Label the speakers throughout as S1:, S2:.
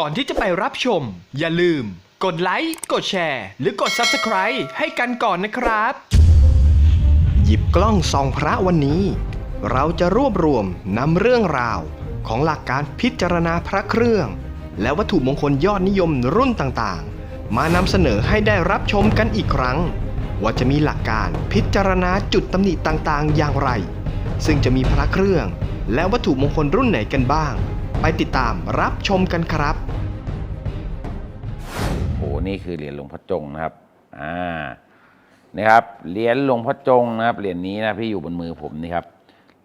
S1: ก่อนที่จะไปรับชม อย่าลืม กดไลค์ กดแชร์ หรือกด Subscribe ให้กันก่อนนะครับ หยิบกล้องส่องพระวันนี้ เราจะรวบรวมนำเรื่องราว ของหลักการพิจารณาพระเครื่อง และวัตถุมงคลยอดนิยมรุ่นต่างๆ มานำเสนอให้ได้รับชมกันอีกครั้ง ว่าจะมีหลักการพิจารณาจุดตำหนิต่างๆ อย่างไร ซึ่งจะมีพระเครื่อง และวัตถุมงคลรุ่นไหนกันบ้าง ไปติดตามรับชมกันครับ
S2: โอ้นี่คือเหรียญหลวงพ่อจงนะครับ อ่านะครับ เหรียญหลวงพ่อจงนะครับ เหรียญนี้นะพี่อยู่บนมือผมนี่ครับ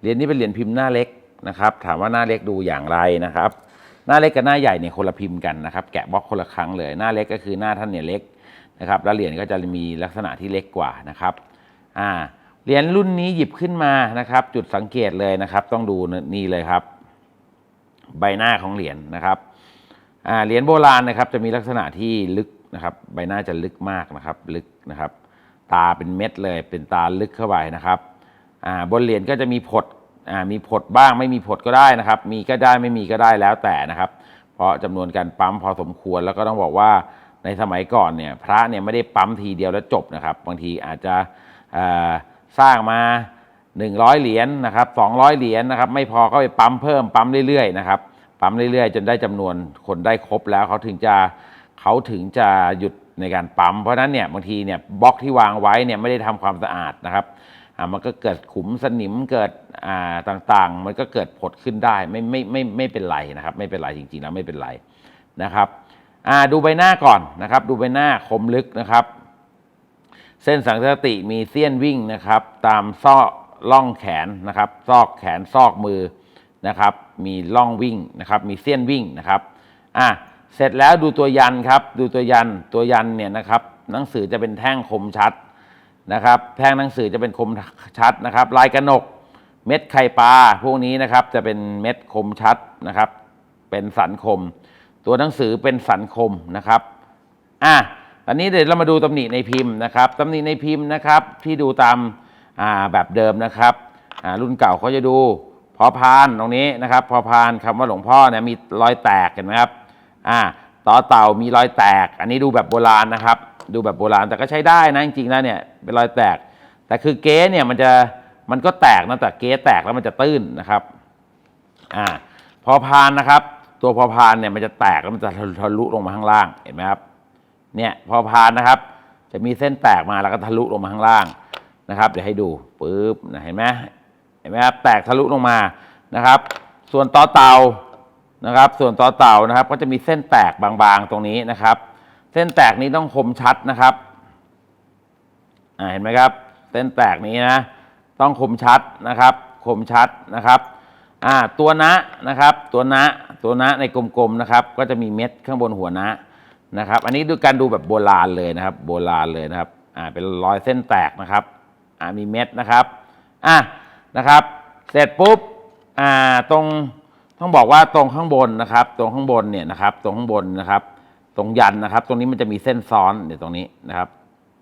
S2: เหรียญนี้เป็นเหรียญพิมพ์หน้าเล็กนะครับ ถามว่าหน้าเล็กดูอย่างไรนะครับ หน้าเล็กกับหน้าใหญ่เนี่ยคนละพิมพ์กันนะครับ แกะบล็อกคนละครั้งเลย หน้าเล็กก็คือหน้าท่านเนี่ยเล็กนะครับ แล้วเหรียญก็จะมีลักษณะที่เล็กกว่านะครับ อ่า เหรียญรุ่นนี้หยิบขึ้นมานะครับ จุดสังเกตเลยนะครับ ต้องดูนี่เลยครับ ใบหน้าของเหรียญนะครับเหรียญโบราณนะครับจะมีลักษณะที่ลึกนะครับ ใบหน้าจะลึกมากนะครับ ลึกนะครับ ตาเป็นเม็ดเลย เป็นตาลึกเข้าไปนะครับบนเหรียญก็จะมีผดมีผดบ้างไม่มีผดก็ได้นะครับ มีก็ได้ไม่มีก็ได้แล้วแต่นะครับ เพราะจำนวนการปั๊มพอสมควรแล้วก็ต้องบอกว่าในสมัยก่อนเนี่ยพระเนี่ยไม่ได้ปั๊มทีเดียวแล้วจบนะครับ บางทีอาจจะสร้างมา 100 เหรียญนะครับ200 เหรียญนะครับ ไม่พอก็ไปปั๊มเพิ่มปั๊มเรื่อยๆนะครับปั๊มเรื่อยๆ จนได้จำนวนคนได้ครบแล้วเขาถึงจะเขาถึงจะหยุดในการปั๊ม เพราะนั้นเนี่ยบางทีเนี่ยบล็อกที่วางไว้เนี่ยไม่ได้ทำความสะอาดนะครับอ่ามันก็เกิดขุมสนิมเกิดอ่าต่างๆ มันก็เกิดผดขึ้นได้ไม่ไม่ไม่ไม่เป็นไรนะครับ ไม่เป็นไรจริงๆแล้วไม่เป็นไรนะครับอ่าดูใบหน้าก่อนนะครับ ดูใบหน้าคมลึกนะครับ เส้นสังสติมีเสี้ยนวิ่งนะครับ ตามซอก ล่องแขนนะครับ ซอกแขนซอกมือนะครับ มีล่องวิ่งนะครับ มีเสี้ยนวิ่งนะครับอะเสร็จแล้วดูตัวยันครับ ดูตัวยันตัวยันเนี่ยนะครับ หนังสือจะเป็นแท่งคมชัดนะครับ แท่งหนังสือจะเป็นคมชัดนะครับ ลายกระหนก เม็ดไข่ปลาพวกนี้นะครับ จะเป็นเม็ดคมชัดนะครับ เป็นสันคม ตัวหนังสือเป็นสันคมนะครับอะตอนนี้เดี๋ยวเรามาดูตำหนิในพิมพ์นะครับตำหนิในพิมพ์นะครับ ที่ดูตาม อ่าแบบเดิมนะครับอ่ารุ่นเก่าเขาจะดูพอพานตรงนี้นะครับพอพานคำว่าหลวงพ่อเนี่ยมีรอยแตกเห็นไหมครับอ่าต่อเต่ามีรอยแตก อันนี้ดูแบบโบราณนะครับ ดูแบบโบราณแต่ก็ใช้ได้นะจริงๆแล้วเนี่ยเป็นรอยแตก แต่คือเก๊เนี่ยมันจะมันก็แตกนะแต่เก๊แตกแล้วมันจะตื้นนะครับอ่าพอพานนะครับ ตัวพอพานเนี่ยมันจะแตกแล้วมันจะทะลุลงมาข้างล่างเห็นไหมครับเนี่ยพอพานนะครับ จะมีเส้นแตกมาแล้วก็ทะลุลงมาข้างล่าง นะครับ เดี๋ยวให้ดูปึ๊บนะเห็นไหมเห็นไหมครับแตกทะลุลงมานะครับ ส่วนต่อเตานะครับ ส่วนต่อเต่านะครับ ก็จะมีเส้นแตกบางๆตรงนี้นะครับ เส้นแตกนี้ต้องคมชัดนะครับอ่าเห็นไหมครับ เส้นแตกนี้นะต้องคมชัดนะครับคมชัดนะครับอ่าตัวนะนะครับตัวนะตัวนะในกลมๆนะครับ ก็จะมีเม็ดข้างบนหัวนะนะครับ อันนี้ดูการดูแบบโบราณเลยนะครับ โบราณเลยนะครับอ่าเป็นรอยเส้นแตกนะครับ อ่ามีเม็ดนะครับอะนะครับ เสร็จปุ๊บอ่าตรงต้องบอกว่าตรงข้างบนนะครับ ตรงข้างบนเนี่ยนะครับ ตรงข้างบนนะครับ ตรงยันนะครับ ตรงนี้มันจะมีเส้นซ้อนเดี๋ยวตรงนี้นะครับ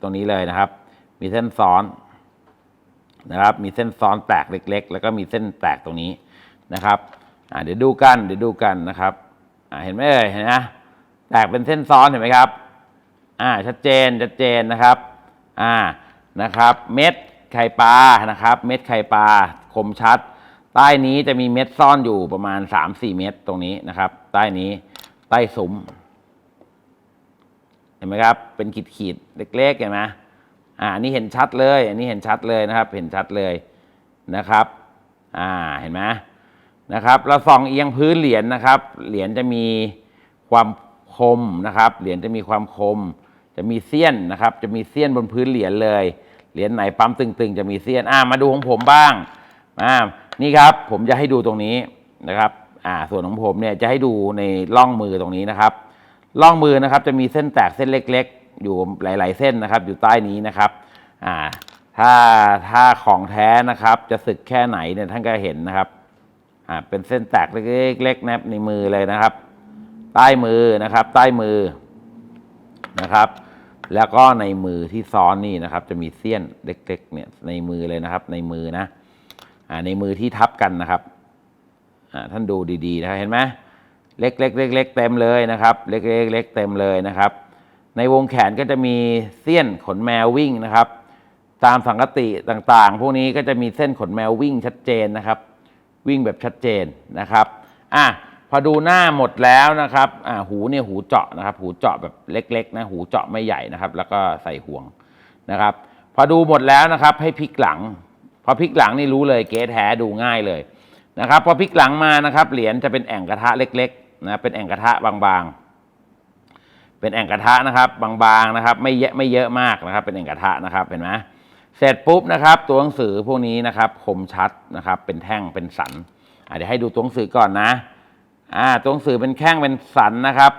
S2: ตรงนี้เลยนะครับ มีเส้นซ้อนนะครับ มีเส้นซ้อนแตกเล็ก ๆ แล้วก็มีเส้นแตกตรงนี้นะครับอ่าเดี๋ยวดูกันเดี๋ยวดูกันนะครับอ่าเห็นไหมเอ่ยเห็นไหมแตกเป็นเส้นซ้อนเห็นไหมครับอ่าชัดเจนชัดเจนนะครับอ่านะครับ เม็ด ไข่ปลานะครับ เม็ดไข่ปลาคมชัด ใต้นี้จะมีเม็ดซ่อนอยู่ประมาณ 3-4 เม็ดตรงนี้นะครับ ใต้นี้ใต้สุมเห็นไหมครับ เป็นขีดขีดๆเล็กๆเห็นไหมอ่านนี้เห็นชัดเลย อันนี้เห็นชัดเลยนะครับ เห็นชัดเลยนะครับ อ่าเห็นไหมนะครับ เราส่องเอียงพื้นเหรียญนะครับ เหรียญจะมีความคมนะครับ เหรียญจะมีความคม จะมีเสี้ยนนะครับ จะมีเสี้ยนบนพื้นเหรียญเลย เหรียญไหนปั๊มตึงๆ จะมีเสี้ยนอ่ามาดูของผมบ้างอ่านี่ครับผมจะให้ดูตรงนี้นะครับอ่าส่วนของผมเนี่ยจะให้ดูในร่องมือตรงนี้นะครับร่องมือนะครับจะมีเส้นแตกเส้นเล็ก ๆ อยู่หลาย ๆ เส้นนะครับ อยู่ใต้นี้นะครับอ่าถ้าถ้าของแท้นะครับ จะสึกแค่ไหนเนี่ยท่านก็เห็นนะครับอ่าเป็นเส้นแตกเล็กๆนะครับในมือเลยนะครับ ใต้มือนะครับ ใต้มือนะครับ แล้วก็ในมือที่ซ้อนนี่นะครับ จะมีเสี้ยนเล็กๆเนี่ยในมือเลยนะครับ ในมือนะอ่าในมือที่ทับกันนะครับอ่าท่านดูดีๆนะเห็นไหมเล็กๆเล็กๆเต็มเลยนะครับ เล็กๆเล็กๆเต็มเลยนะครับ ในวงแขนก็จะมีเสี้ยนขนแมววิ่งนะครับ ตามสังกติต่างๆ พวกนี้ก็จะมีเส้นขนแมววิ่งชัดเจนนะครับ วิ่งแบบชัดเจนนะครับอะ พอดูหน้าหมดแล้วนะครับหูเนี่ยหูเจาะนะครับ หูเจาะแบบเล็กๆนะหูเจาะไม่ใหญ่นะครับ แล้วก็ใส่ห่วงนะครับ พอดูหมดแล้วนะครับ ให้พลิกหลัง พอพลิกหลังนี่รู้เลยเก๊แท้ดูง่ายเลยนะครับพอพลิกหลังมานะครับ เหรียญจะเป็นแอ่งกระทะเล็กๆนะเป็นแอ่งกระทะบางๆ เป็นแอ่งกระทะนะครับบางๆนะครับ ไม่เยอะไม่เยอะมากนะครับ เป็นแอ่งกระทะนะครับเห็นไหมเสร็จปุ๊บนะครับ ตัวหนังสือพวกนี้นะครับคมชัดนะครับ เป็นแท่งเป็นสันเดี๋ยวให้ดูตัวหนังสือก่อนนะ อ่าตัวหนังสื่อเป็นแท่งเป็นสันนะครับ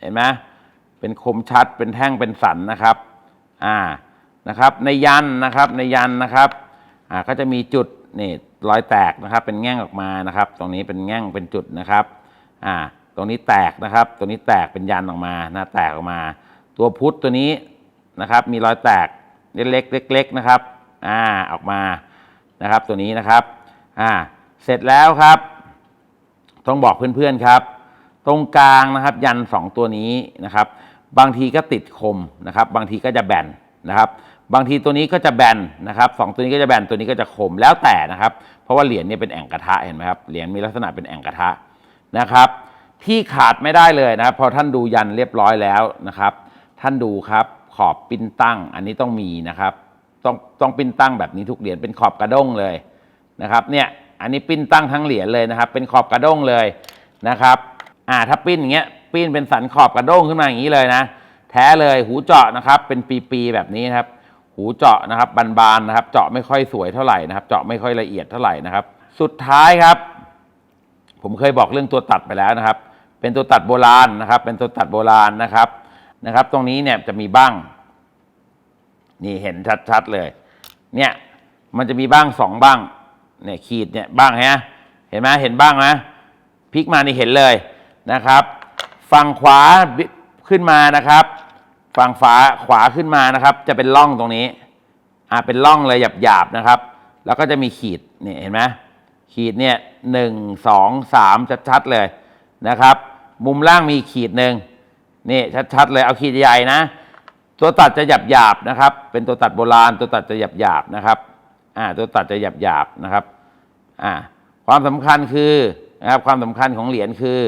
S2: เห็นไหมเป็นคมชัดเป็นแท่งเป็นสันนะครับอ่านะครับ ในยันนะครับในยันนะครับอ่าก็จะมีจุดนี่รอยแตกนะครับ เป็นแง่งออกมานะครับ ตรงนี้เป็นแง่งเป็นจุดนะครับอ่าตรงนี้แตกนะครับตรงนี้แตกเป็นยันออกมานะแตกออกมา ตัวพุทธตัวนี้นะครับ มีรอยแตกเล็กๆเล็กๆนะครับอ่าออกมานะครับ ตัวนี้นะครับอ่าเสร็จแล้วครับ ต้องบอกเพื่อนๆครับ ตรงกลางนะครับ ยันสองตัวนี้นะครับ บางทีก็ติดคมนะครับ บางทีก็จะแบนนะครับ บางทีตัวนี้ก็จะแบนนะครับสองตัวนี้ก็จะแบนตัวนี้ก็จะคมแล้วแต่นะครับ เพราะว่าเหรียญเนี่ยเป็นแอ่งกระทะเห็นไหมครับเหรียญมีลักษณะเป็นแอ่งกระทะนะครับ ที่ขาดไม่ได้เลยนะครับพอท่านดูยันเรียบร้อยแล้วนะครับ ท่านดูครับขอบปิ้นตั้ง อันนี้ต้องมีนะครับ ต้องต้องปิ้นตั้งแบบนี้ทุกเหรียญเป็นขอบกระด้งเลยนะครับ เนี่ย อันนี้ปิ้นตั้งทั้งเหรียญเลยนะครับ เป็นขอบกระด้งเลยนะครับอ่าถ้าปิ้นอย่างเงี้ยปิ้นเป็นสันขอบกระด้งขึ้นมาอย่างนี้เลยนะ แท้เลยหูเจาะนะครับ เป็นปีๆแบบนี้นะครับ หูเจาะนะครับบานๆนะครับ เจาะไม่ค่อยสวยเท่าไหร่นะครับ เจาะไม่ค่อยละเอียดเท่าไหร่นะครับ สุดท้ายครับ ผมเคยบอกเรื่องตัวตัดไปแล้วนะครับ เป็นตัวตัดโบราณนะครับ เป็นตัวตัดโบราณนะครับนะครับ ตรงนี้เนี่ยจะมีบ้าง นี่เห็นชัดๆเลย เนี่ยมันจะมีบ้างสองบ้าง เนี่ยขีดเนี่ยบ้างฮะเห็นไหมเห็นบ้างไหมพลิกมานี่เห็นเลยนะครับ ฝั่งขวาขึ้นมานะครับ ฝั่งฝาขวาขึ้นมานะครับ จะเป็นร่องตรงนี้อ่าเป็นร่องเลยหยาบๆนะครับ แล้วก็จะมีขีดเนี่ยเห็นไหมขีดเนี่ยหนึ่งสองสามชัดๆเลยนะครับ มุมล่างมีขีดหนึ่งนี่ชัดๆเลยเอาขีดใหญ่นะ ตัวตัดจะหยาบๆนะครับ เป็นตัวตัดโบราณ ตัวตัดจะหยาบๆนะครับ อ่าตัวตัดจะหยาบๆนะครับอ่าความสำคัญคือนะครับความสำคัญของเหรียญคือ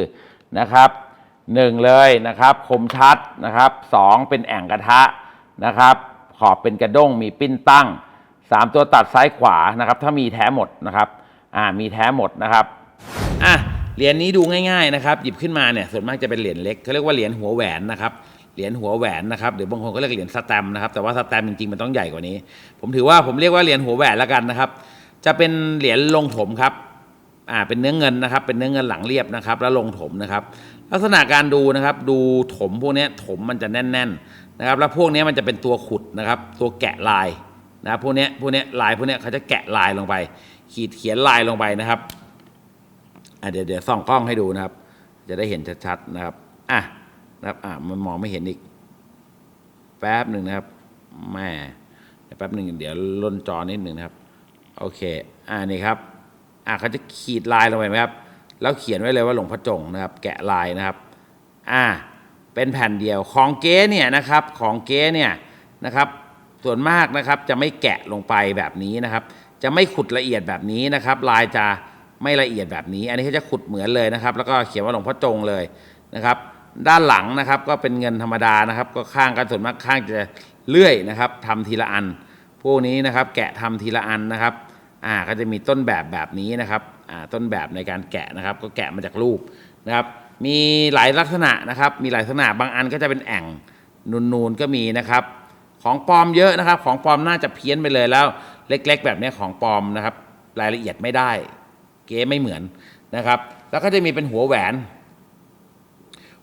S2: นะครับหนึ่งเลยนะครับคมชัดนะครับสองเป็นแอ่งกระทะนะครับ ขอบเป็นกระด้งมีปิ้นตั้งสามตัวตัดซ้ายขวานะครับ ถ้ามีแท้หมดนะครับอ่ามีแท้หมดนะครับอะเหรียญนี้ดูง่ายๆนะครับ หยิบขึ้นมาเนี่ยส่วนมากจะเป็นเหรียญเล็กเขาเรียกว่าเหรียญหัวแหวนนะครับ เหรียญหัวแหวนนะครับหรือบางคนก็เรียกเหรียญสแตมนะครับแต่ว่าสแตมจริงๆมันต้องใหญ่กว่านี้ ผมถือว่าผมเรียกว่าเหรียญหัวแหวนล้วกันนะครับ จะเป็นเหรียญลงถมครับอ่าเป็นเนื้อเงินนะครับ เป็นเนื้อเงินหลังเรียบนะครับ แล้วลงถมนะครับ ลักษณะการดูนะครับ ดูถมพวกนี้ถมมันจะแน่น ๆนะครับ แล้วพวกนี้มันจะเป็นตัวขุดนะครับ ตัวแกะลายนะครับพวกนี้พวกนี้ลายพวกนี้เขาจะแกะลายลงไป ขีดเขียนลายลงไปนะครับอะเดี๋ยวเดี๋ยวส่องกล้องให้ดูนะครับ จะได้เห็นชัดๆนะครับอะ นะครับอะมันมองไม่เห็นอีก แป๊บหนึ่งนะครับแม่แป๊บหนึ่งเดี๋ยวล่นจอนิดหนึ่งนะครับ โอเค อ่านี่ครับอะเขาจะขีดลายลงไปไหมครับ แล้วเขียนไว้เลยว่าหลวงพ่อจงนะครับ แกะลายนะครับ อ่า เป็นแผ่นเดียวของเก๊เนี่ยนะครับ ของเก๊เนี่ยนะครับ ส่วนมากนะครับจะไม่แกะลงไปแบบนี้นะครับ จะไม่ขุดละเอียดแบบนี้นะครับ ลายจะไม่ละเอียดแบบนี้ อันนี้เขาจะขุดเหมือนเลยนะครับ แล้วก็เขียนว่าหลวงพ่อจงเลยนะครับ ด้านหลังนะครับก็เป็นเงินธรรมดานะครับ ก็ข้างกันส่วนมากข้างจะเลื่อยนะครับทำทีละอัน พวกนี้นะครับแกะทำทีละอันนะครับอ่าก็จะมีต้นแบบแบบนี้นะครับอ่าต้นแบบในการแกะนะครับ ก็แกะมาจากรูปนะครับ มีหลายลักษณะนะครับ มีหลายลักษณะบางอันก็จะเป็นแอ่งนูนๆก็มีนะครับ ของปลอมเยอะนะครับ ของปลอมน่าจะเพี้ยนไปเลยแล้ว เล็ก ๆ แบบนี้ของปลอมนะครับ รายละเอียดไม่ได้ เก๋ไม่เหมือนนะครับ แล้วก็จะมีเป็นหัวแหวน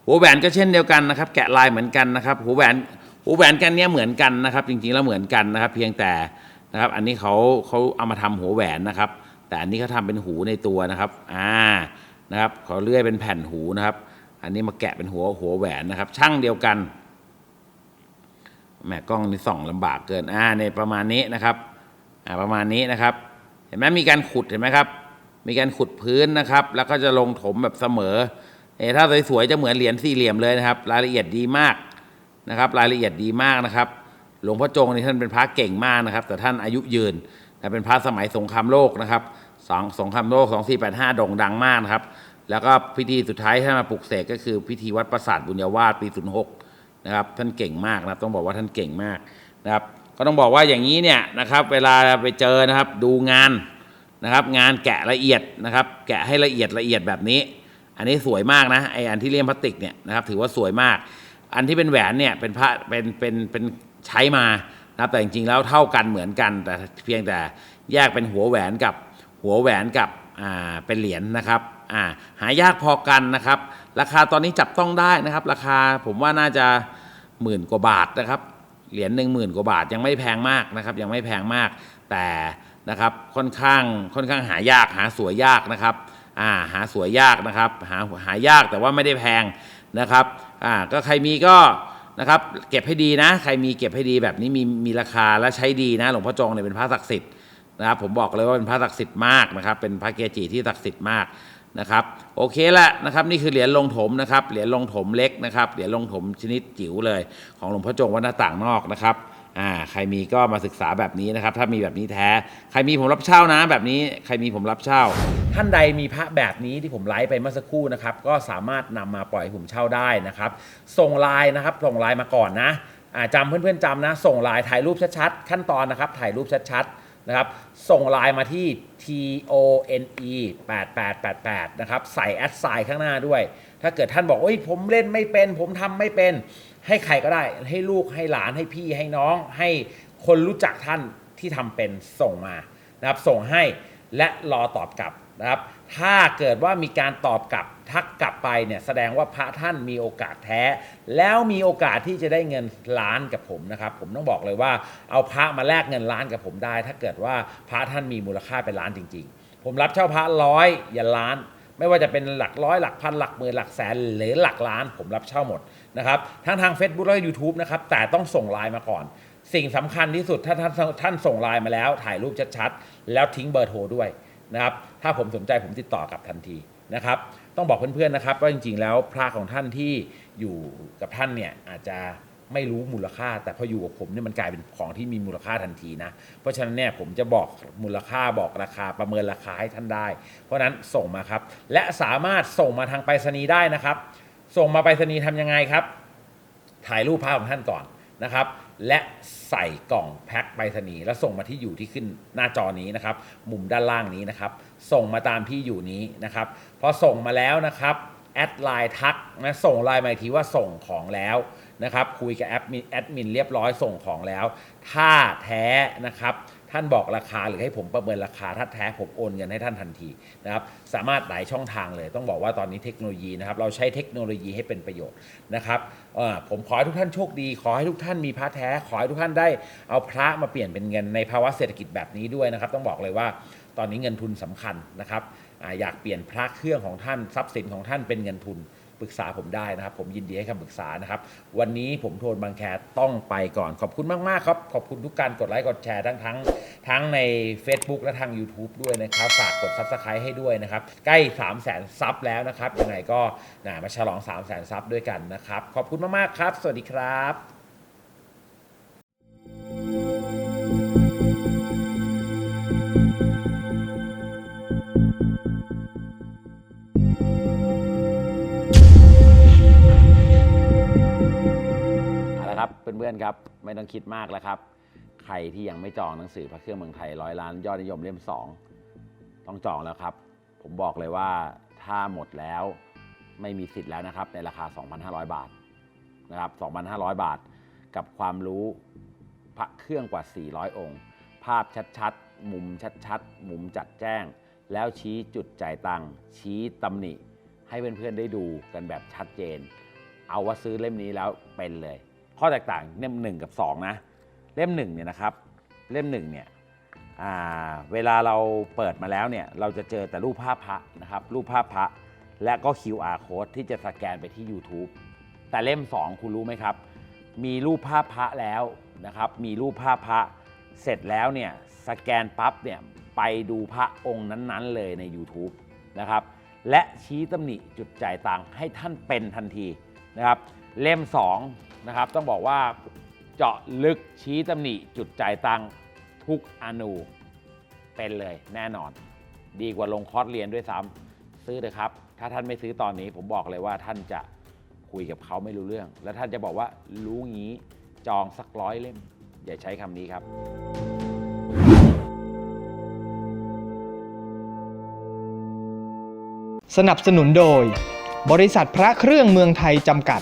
S2: หัวแหวนก็เช่นเดียวกันนะครับ แกะลายเหมือนกันนะครับหัวแหวนหัวแหวนกันเนี้ยเหมือนกันนะครับ จริงๆแล้วเหมือนกันนะครับ เพียงแต่นะครับ อันนี้เขาเขาเอามาทำหัวแหวนนะครับ แต่อันนี้เขาทำเป็นหูในตัวนะครับอ่านะครับเขาเลื่อยเป็นแผ่นหูนะครับ อันนี้มาแกะเป็นหัวหัวแหวนนะครับ ช่างเดียวกันแหม่กล้องนี่ส่องลำบากเกินอ่าในประมาณนี้นะครับอ่าประมาณนี้นะครับ เห็นไหมมีการขุดเห็นไหมครับ มีการขุดพื้นนะครับ แล้วก็จะลงถมแบบเสมอ ถ้าสวยๆจะเหมือนเหรียญสี่เหลี่ยมเลยนะครับ รายละเอียดดีมากนะครับ รายละเอียดดีมากนะครับ หลวงพ่อจงนี่ท่านเป็นพระเก่งมากนะครับ แต่ท่านอายุยืนแต่เป็นพระสมัยสงครามโลกนะครับสองสงครามโลก2485โด่งดังมากนะครับ แล้วก็พิธีสุดท้ายที่านมาปลุกเสกก็คือพิธีวัดประสาทบุญญาวาสปี06นะครับท่านเก่งมากนะครับ ต้องบอกว่าท่านเก่งมากนะครับ ก็ต้องบอกว่าอย่างนี้เนี่ยนะครับ เวลาไปเจอนะครับดูงานนะครับ งานแกะละเอียดนะครับ แกะให้ละเอียดละเอียดแบบนี้ อันนี้สวยมากนะไออันที่เลี่ยมพลาสติกเนี่ยนะครับถือว่าสวยมาก อันที่เป็นแหวนเนี่ยเป็นพระเป็นเป็นเป็นใช้มานะครับแต่จริงๆแล้วเท่ากันเหมือนกัน แต่เพียงแต่แยกเป็นหัวแหวนกับหัวแหวนกับอ่าเป็นเหรียญนะครับอ่าหายากพอกันนะครับ ราคาตอนนี้จับต้องได้นะครับ ราคาผมว่าน่าจะหมื่นกว่าบาทนะครับเหรียญหนึ่งหมื่นกว่าบาทยังไม่แพงมากนะครับ ยังไม่แพงมากแต่นะครับค่อนข้างค่อนข้างหายากหาสวยยากนะครับ อ่าหาสวยยากนะครับ หาหายากแต่ว่าไม่ได้แพงนะครับอ่าก็ใครมีก็นะครับเก็บให้ดีนะ ใครมีเก็บให้ดีแบบนี้มีมีราคาและใช้ดีนะ หลวงพ่อจงเนี่ยเป็นพระศักดิ์สิทธิ์นะครับผมบอกเลยว่าเป็นพระศักดิ์สิทธิ์มากนะครับ เป็นพระเกจิที่ศักดิ์สิทธิ์มากนะครับโอเคละนะครับนี่คือเหรียญลงถมนะครับเหรียญลงถมเล็กนะครับเหรียญลงถมชนิดจิ๋วเลย ของหลวงพ่อจงวัดหน้าต่างนอกนะครับ อ่าใครมีก็มาศึกษาแบบนี้นะครับ ถ้ามีแบบนี้แท้ ใครมีผมรับเช่านะ แบบนี้ใครมีผมรับเช่า ท่านใดมีพระแบบนี้ที่ผมไลฟ์ไปเมื่อสักครู่นะครับ ก็สามารถนำมาปล่อยผมเช่าได้นะครับ ส่งไลน์นะครับ ส่งไลน์มาก่อนนะอ่าจำเพื่อนๆจำนะ ส่งไลน์ถ่ายรูปชัดๆขั้นตอนนะครับ ถ่ายรูปชัดๆนะครับ ส่งไลน์มาที่ t o n e 8888นะครับใส่แอดไซน์ข้างหน้าด้วย ถ้าเกิดท่านบอกโอ้ยผมเล่นไม่เป็น ผมทำไม่เป็น ให้ใครก็ได้ ให้ลูกให้หลานให้พี่ให้น้อง ให้คนรู้จักท่านที่ทำเป็นส่งมานะครับ ส่งให้และรอตอบกลับนะครับ ถ้าเกิดว่ามีการตอบกลับทักกลับไปเนี่ยแสดงว่าพระท่านมีโอกาสแท้ แล้วมีโอกาสที่จะได้เงินล้านกับผมนะครับ ผมต้องบอกเลยว่าเอาพระมาแลกเงินล้านกับผมได้ ถ้าเกิดว่าพระท่านมีมูลค่าเป็นล้านจริง ๆ ผมรับเช่าพระร้อยอย่าล้าน ไม่ว่าจะเป็นหลักร้อยหลักพันหลักหมื่นหลักแสนหรือหลักล้าน ผมรับเช่าหมด นะครับทั้งทาง Facebook และ YouTube นะครับแต่ต้องส่งไลน์มาก่อน สิ่งสำคัญที่สุดถ้าท่านท่านส่งไลน์มาแล้ว ถ่ายรูปชัดๆแล้วทิ้งเบอร์โทรด้วยนะครับถ้าผมสนใจผมติดต่อกลับทันทีนะครับต้องบอกเพื่อนๆนะครับว่าจริงๆ แล้วพระของท่านที่อยู่กับท่านเนี่ยอาจจะไม่รู้มูลค่า แต่พออยู่กับผมเนี่ยมันกลายเป็นของที่มีมูลค่าทันทีนะ เพราะฉะนั้นเนี่ยผมจะบอกมูลค่าบอกราคาประเมินราคาให้ท่านได้ เพราะฉะนั้นส่งมาครับ และสามารถส่งมาทางไปรษณีย์ได้นะครับ ส่งมาไปรษณีย์ทำยังไงครับ ถ่ายรูปภาพของท่านก่อนนะครับ และใส่กล่องแพ็คไปรษณีย์แล้วส่งมาที่อยู่ที่ขึ้นหน้าจอนี้นะครับ มุมด้านล่างนี้นะครับ ส่งมาตามที่อยู่นี้นะครับพอส่งมาแล้วนะครับแอดไลน์ทักนะส่งไลน์มาทีว่าส่งของแล้วนะครับ คุยกับแอดมินแอดมินเรียบร้อยส่งของแล้ว ถ้าแท้นะครับ ท่านบอกราคาหรือให้ผมประเมินราคาถ้าแท้ผมโอนเงินให้ท่านทันทีนะครับสามารถหลายช่องทางเลย ต้องบอกว่าตอนนี้เทคโนโลยีนะครับเราใช้เทคโนโลยีให้เป็นประโยชน์นะครับผมขอให้ทุกท่านโชคดี ขอให้ทุกท่านมีพระแท้ขอให้ทุกท่านได้เอาพระมาเปลี่ยนเป็นเงินในภาวะเศรษฐกิจแบบนี้ด้วยนะครับ ต้องบอกเลยว่าตอนนี้เงินทุนสำคัญนะครับออยากเปลี่ยนพระเครื่องของท่านทรัพย์สินของท่านเป็นเงินทุน รึกษาผมได้นะครับ ผมยินดีให้คำปรึกษานะครับ วันนี้ผมโทนบางแคต้องไปก่อน ขอบคุณมาก ๆ ครับ ขอบคุณทุกการกดไลค์กดแชร์ทั้งทั้งทั้งใน Facebook และทาง YouTube ด้วยนะครับ ฝากกด Subscribe ให้ด้วยนะครับ ใกล้ 3 0 0 0 0 0ซับแล้วนะครับยังไงก็นะมาฉลอง 3 0 0 0 0 0ซับด้วยกันนะครับ ขอบคุณมาก ๆ ครับ สวัสดีครับ เอาละครับเพื่อนๆครับไม่ต้องคิดมากแล้วครับ ใครที่ยังไม่จองหนังสือพระเครื่องเมืองไทยร้อยล้านยอดนิยมเล่ม 2 ต้องจองแล้วครับ ผมบอกเลยว่าถ้าหมดแล้วไม่มีสิทธิ์แล้วนะครับ ในราคา 2,500 บาทนะครับ 2,500 บาท กับความรู้พระเครื่องกว่า 400 องค์ ภาพชัดๆ มุมชัดๆ มุมจัดแจ้ง แล้วชี้จุดจ่ายตังค์ชี้ตำหนิ ให้เพื่อนๆได้ดูกันแบบชัดเจน เอาว่าซื้อเล่มนี้แล้วเป็นเลย ข้อแตกต่างเล่มหนึ่งกับ 2 นะ เล่มหนึ่งเนี่ยนะครับ เล่มหนึ่งเนี่ยเวลาเราเปิดมาแล้วเนี่ยเราจะเจอแต่รูปภาพพระนะครับ รูปภาพพระและก็ QR code ที่จะสแกนไปที่ YouTube แต่เล่ม 2 คุณรู้ไหมครับ มีรูปภาพพระแล้วนะครับ มีรูปภาพพระเสร็จแล้วเนี่ยสแกนปั๊บเนี่ยไปดูพระองค์นั้นๆ เลยใน YouTube นะครับ และชี้ตำหนิจุดจ่ายตังให้ท่านเป็นทันทีนะครับ เล่ม 2 นะครับ ต้องบอกว่าเจาะลึกชี้ตำหนิจุดจ่ายตังค์ทุกอนูเป็นเลยแน่นอน ดีกว่าลงคอร์สเรียนด้วยซ้ำซื้อเถอะครับ ถ้าท่านไม่ซื้อตอนนี้ผมบอกเลยว่าท่านจะคุยกับเขาไม่รู้เรื่อง แล้วท่านจะบอกว่ารู้งี้จองสักร้อยเล่ม อย่าใช้คำนี้ครับ
S1: สนับสนุนโดย บริษัทพระเครื่องเมืองไทยจำกัด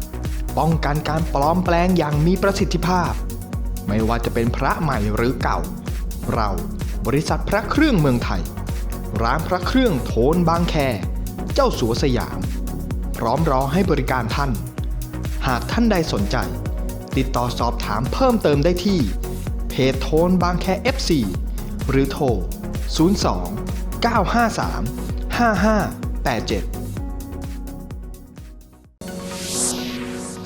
S1: ป้องกันการปลอมแปลงอย่างมีประสิทธิภาพ ไม่ว่าจะเป็นพระใหม่หรือเก่า เราบริษัทพระเครื่องเมืองไทย ร้านพระเครื่องโทนบางแค เจ้าสัวสยาม พร้อมรอให้บริการท่าน หากท่านใดสนใจ ติดต่อสอบถามเพิ่มเติมได้ที่ เพจโทนบางแค FC หรือโทร 02 953 5587